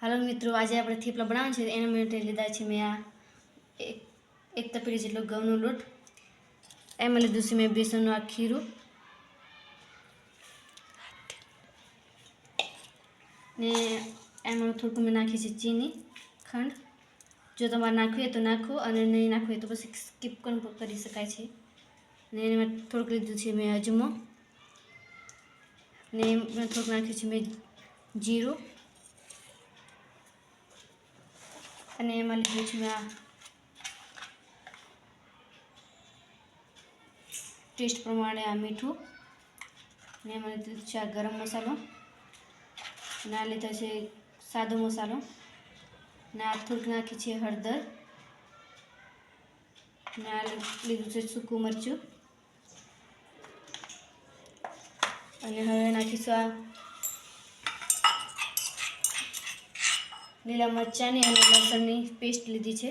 હાલો મિત્રો, આજે આપણે થેપલા બનાવવાનું છે. એના માટે લીધા છે મેં આ એક એક તપેલી જેટલો ઘઉંનો લોટ. એમાં લીધું છે મેં બેસનનું આ ખીરું. ને એમાં થોડુંક મેં નાખી છે ચીની ખંડ. જો તમારે નાખવી હોય તો નાખો, અને નહીં નાખવું હોય તો પછી સ્કીપ પણ કરી શકાય છે. ને એમાં થોડુંક લીધું છે મેં અજમો. ને એમાં થોડુંક નાખ્યું છે મેં જીરું. અને એમાં લીધું છે મેં આ ટેસ્ટ પ્રમાણે આ મીઠું અને એમાં લીધું છે આ ગરમ મસાલો. અને આ લીધો છે સાદો મસાલો. અને આ થોડુંક નાખી છે હળદર. અને આ લીધું છે સૂકું મરચું. અને હવે નાખીશું આ લીલા મરચાંની અને લસણની પેસ્ટ લીધી છે.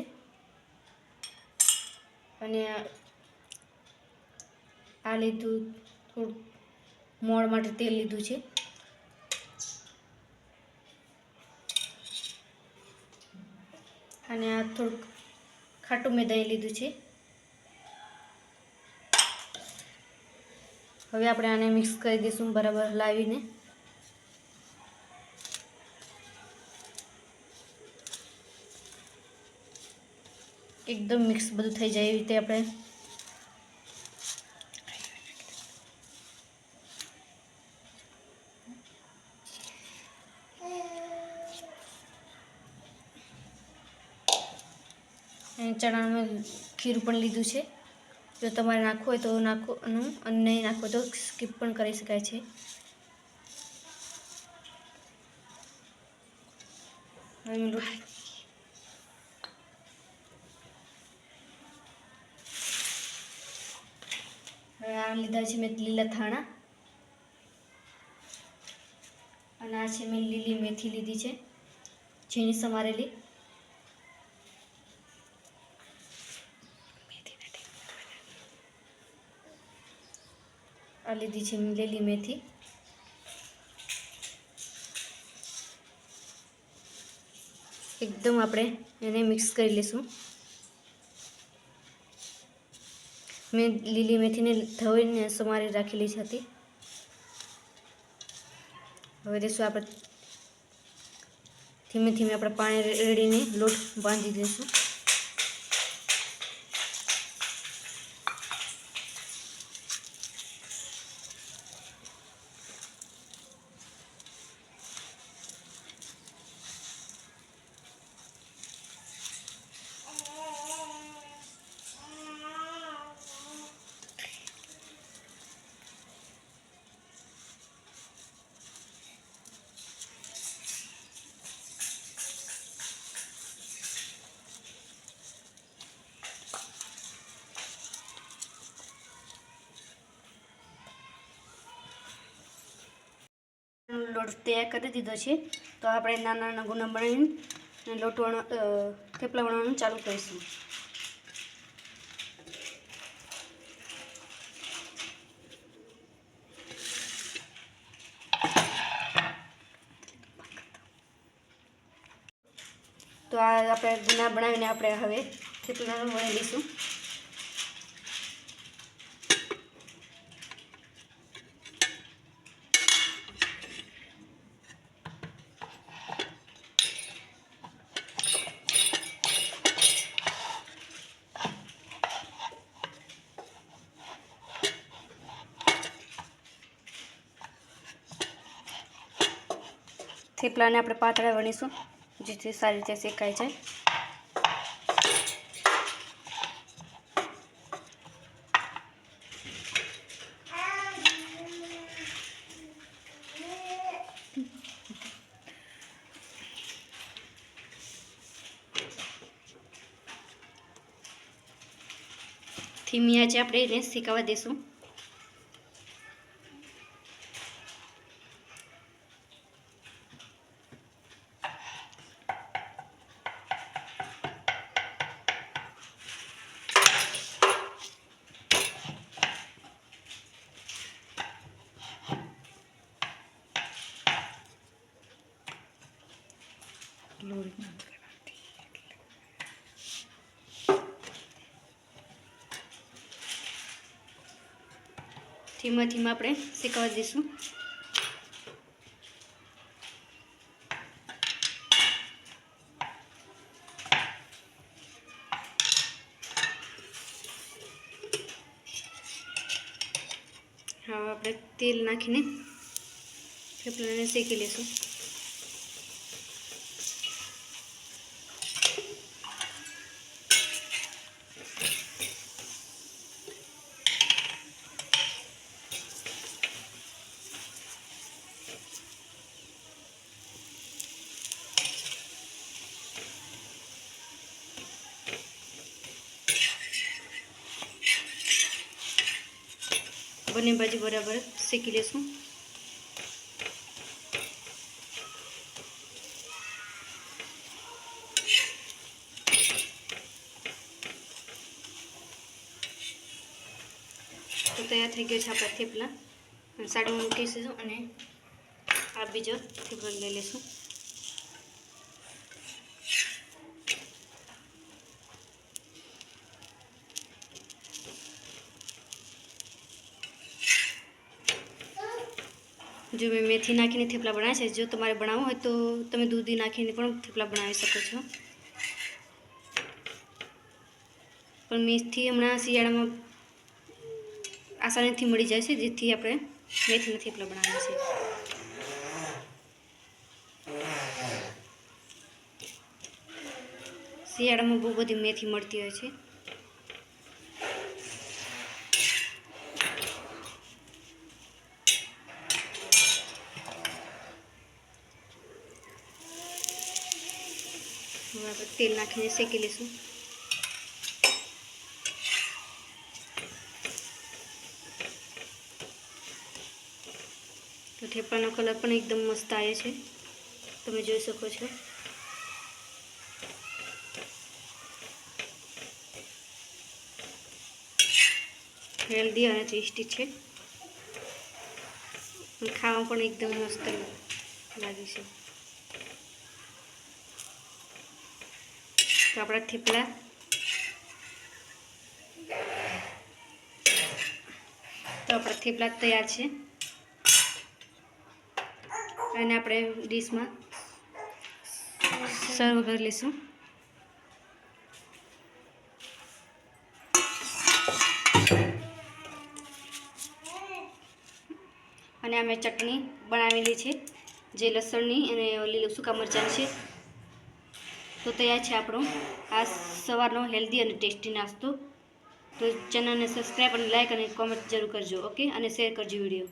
અને આ લીધું થોડું મોણ માટે તેલ લીધું છે. અને આ થોડુંક ખાટું મેં દહીં લીધું છે. હવે આપણે આને મિક્સ કરી દઈશું બરાબર લાવીને. એકદમ મિક્સ બધું થઈ જાય એવી રીતે આપણે ચણાનું ખીરું પણ લીધું છે. જો તમારે નાખવું હોય તો નાખવાનું, અને નહીં નાખવું તો સ્કીપ પણ કરી શકાય છે. હવે આ લીધા છે મેં લીલા ધાણા. અને આ છે મેં લીલી મેથી લીધી છે ઝીણી સમારેલી. આ લીધી છે લીલી મેથી. એકદમ આપણે એને મિક્સ કરી લઈશું. મેં લીલી મેથીને ધોઈને સમારી રાખેલી છે હતી. હવે દેશું આપણે ધીમે ધીમે આપણે પાણી રેડીને લોટ બાંધી દઈશું લોટ તૈયાર કરી દીધો છે. તો આપણે નાના નાના ગુના બનાવીને લોટ થેપલા બનાવવાનું ચાલુ કરીશું. તો આ આપણે ગુના બનાવીને આપણે હવે થેપલા વણી લઈશું. થેપલાને આપણે પાતળા વણીશું, જેથી સારી રીતે શેકાઈ જાય. ધીમી આજે આપણે એને શેકાવા દઈશું ધીમા ધીમા આપણે શેકવા દઈશું હવે આપણે તેલ નાખીને થેપલાને શેકી લઈશું બંને બાજુ બરાબર શેકી લેશું. તો તૈયાર થઈ ગયો છે આપણા થેપલા. સાઈડમાં મૂકી અને આ બીજો થેપલો લઈ લઈશું જો મેં મેથી નાખીને થેપલા બનાવ્યા છે, જો તમારે બનાવવું હોય તો તમે દૂધી નાખીને પણ થેપલા બનાવી શકો છો. પણ મેથી હમણાં શિયાળામાં આસાનીથી મળી જાય છે, જેથી આપણે મેથીના થેપલા બનાવીએ છીએ. શિયાળામાં બહુ બધી મેથી મળતી હોય છે. હવે આપણે તેલ નાખીને શેકી લઈશું તો ઠેપાનો કલર પણ એકદમ મસ્ત આવે છે તમે જોઈ શકો છો હેલ્ધી અને ટેસ્ટી છે ખાવામાં પણ એકદમ મસ્ત લાગે છે તો આપણા થેપલા. તો આપણા થેપલા તૈયાર છે. અને આપણે ડીશમાં સર્વ કરી લઈશું. અને અમે ચટણી બનાવેલી છે, જે લસણની અને લીલું સૂકા મરચાંની છે. તો તૈયાર છે આપણો. આ સવારનો હેલ્ધી અને ટેસ્ટી નાસ્તો. તો ચેનલને સબસ્ક્રાઈબ અને લાઇક અને કોમેન્ટ જરૂર કરજો, ઓકે? અને શેર કરજો વીડિયો.